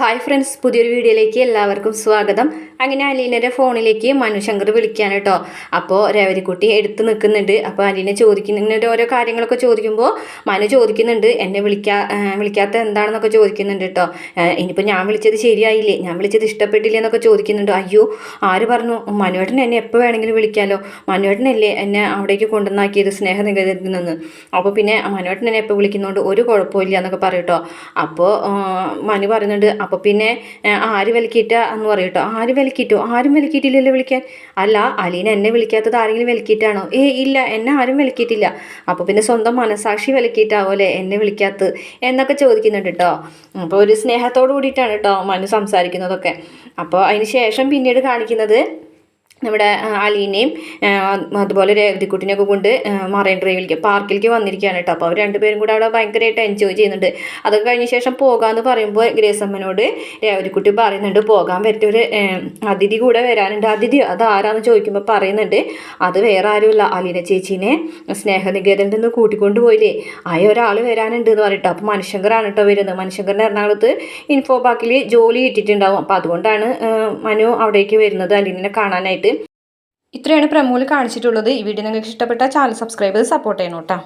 Hi friends പുതിയൊരു വീഡിയോയിലേക്ക് എല്ലാവർക്കും സ്വാഗതം. അങ്ങനെ അലീനയുടെ ഫോണിലേക്ക് മനുശങ്കർ വിളിക്കാൻ കേട്ടോ. അപ്പോൾ രവരിക്കുട്ടി എടുത്ത് നിൽക്കുന്നുണ്ട്. അപ്പോൾ അലീന ചോദിക്കുന്നുണ്ട് ഓരോ കാര്യങ്ങളൊക്കെ ചോദിക്കുമ്പോൾ മനു ചോദിക്കുന്നുണ്ട് എന്നെ വിളിക്കാ വിളിക്കാത്ത എന്താണെന്നൊക്കെ ചോദിക്കുന്നുണ്ട് കേട്ടോ. ഇനിയിപ്പോൾ ഞാൻ വിളിച്ചത് ശരിയായില്ലേ? ഞാൻ വിളിച്ചത് ഇഷ്ടപ്പെട്ടില്ലേ? എന്നൊക്കെ ചോദിക്കുന്നുണ്ട്. അയ്യോ ആര് പറഞ്ഞു? മനുവേട്ടൻ എന്നെ എപ്പോൾ വേണമെങ്കിലും വിളിക്കാമല്ലോ മനുവേട്ടനല്ലേ എന്നെ അവിടേക്ക് കൊണ്ടുവന്നാക്കിയത് സ്നേഹനികേതത്തിൽ നിന്ന്. അപ്പോൾ പിന്നെ മനുവേട്ടൻ എന്നെ എപ്പോൾ വിളിക്കുന്നതുകൊണ്ട് ഒരു കുഴപ്പമില്ല എന്നൊക്കെ പറയും കേട്ടോ. അപ്പോൾ മനു പറയുന്നുണ്ട് അപ്പോൾ പിന്നെ ആര് വിലക്കിയിട്ട എന്ന് പറയും കേട്ടോ. ആര് വിലക്കിയിട്ടോ ആരും വിലക്കിയിട്ടില്ലല്ലോ വിളിക്കാൻ? അല്ല അലീന എന്നെ വിളിക്കാത്തത് ആരെങ്കിലും വിലക്കിയിട്ടാണോ ഏ ഇല്ല എന്നെ ആരും വിലക്കിയിട്ടില്ല അപ്പോൾ പിന്നെ സ്വന്തം മനസാക്ഷി വിലക്കിയിട്ടാവോ അല്ലേ എന്നെ വിളിക്കാത്തത്? എന്നൊക്കെ ചോദിക്കുന്നുണ്ട് കേട്ടോ. അപ്പോൾ ഒരു സ്നേഹത്തോട് കൂടിയിട്ടാണ് കേട്ടോ മനു സംസാരിക്കുന്നതൊക്കെ. അപ്പോൾ അതിന് ശേഷം പിന്നീട് കാണിക്കുന്നത് നമ്മുടെ അലീനെയും അതുപോലെ രേവതിക്കുട്ടിനെയൊക്കെ കൊണ്ട് മറൈൻ ഡ്രൈവിലേക്ക് പാർക്കിലേക്ക് വന്നിരിക്കുകയാണ് കേട്ടോ. അപ്പോൾ അവർ രണ്ടുപേരും കൂടെ അവിടെ ഭയങ്കരമായിട്ട് എൻജോയ് ചെയ്യുന്നുണ്ട്. അതൊക്കെ കഴിഞ്ഞ ശേഷം പോകാമെന്ന് പറയുമ്പോൾ ഗ്രേസമ്മനോട് രേവതിക്കുട്ടി പറയുന്നുണ്ട് പോകാൻ പറ്റിയ ഒരു അതിഥി കൂടെ വരാനുണ്ട്. അതിഥി അത് ആരാന്ന് ചോദിക്കുമ്പോൾ പറയുന്നുണ്ട്. അത് വേറെ ആരുമില്ല. അലീന ചേച്ചീനെ സ്നേഹനികേതനിൽ നിന്ന് കൂട്ടിക്കൊണ്ട് പോയില്ലേ? ആയ ഒരാൾ വരാനുണ്ട് എന്ന് പറഞ്ഞിട്ട്. അപ്പോൾ മനുഷ്യങ്കറാണ് കേട്ടോ വരുന്നത്. മനുഷ്യങ്കറിന്റെ എറണാകുളത്ത് ഇൻഫോ പാക്കിൽ ജോലി കിട്ടിയിട്ടുണ്ടാവും. അപ്പോൾ അതുകൊണ്ടാണ് മനു അവിടേക്ക് വരുന്നത് അലീനെ കാണാനായിട്ട്. ഇത്രയാണ് പ്രമോൽ കാണിച്ചിട്ടുള്ളത്. ഈ വീഡിയോ നിങ്ങൾക്ക് ഇഷ്ടപ്പെട്ട ചാനൽ സബ്സ്ക്രൈബ് ചെയ്ത് സപ്പോർട്ട് ചെയ്യണം കേട്ടോ.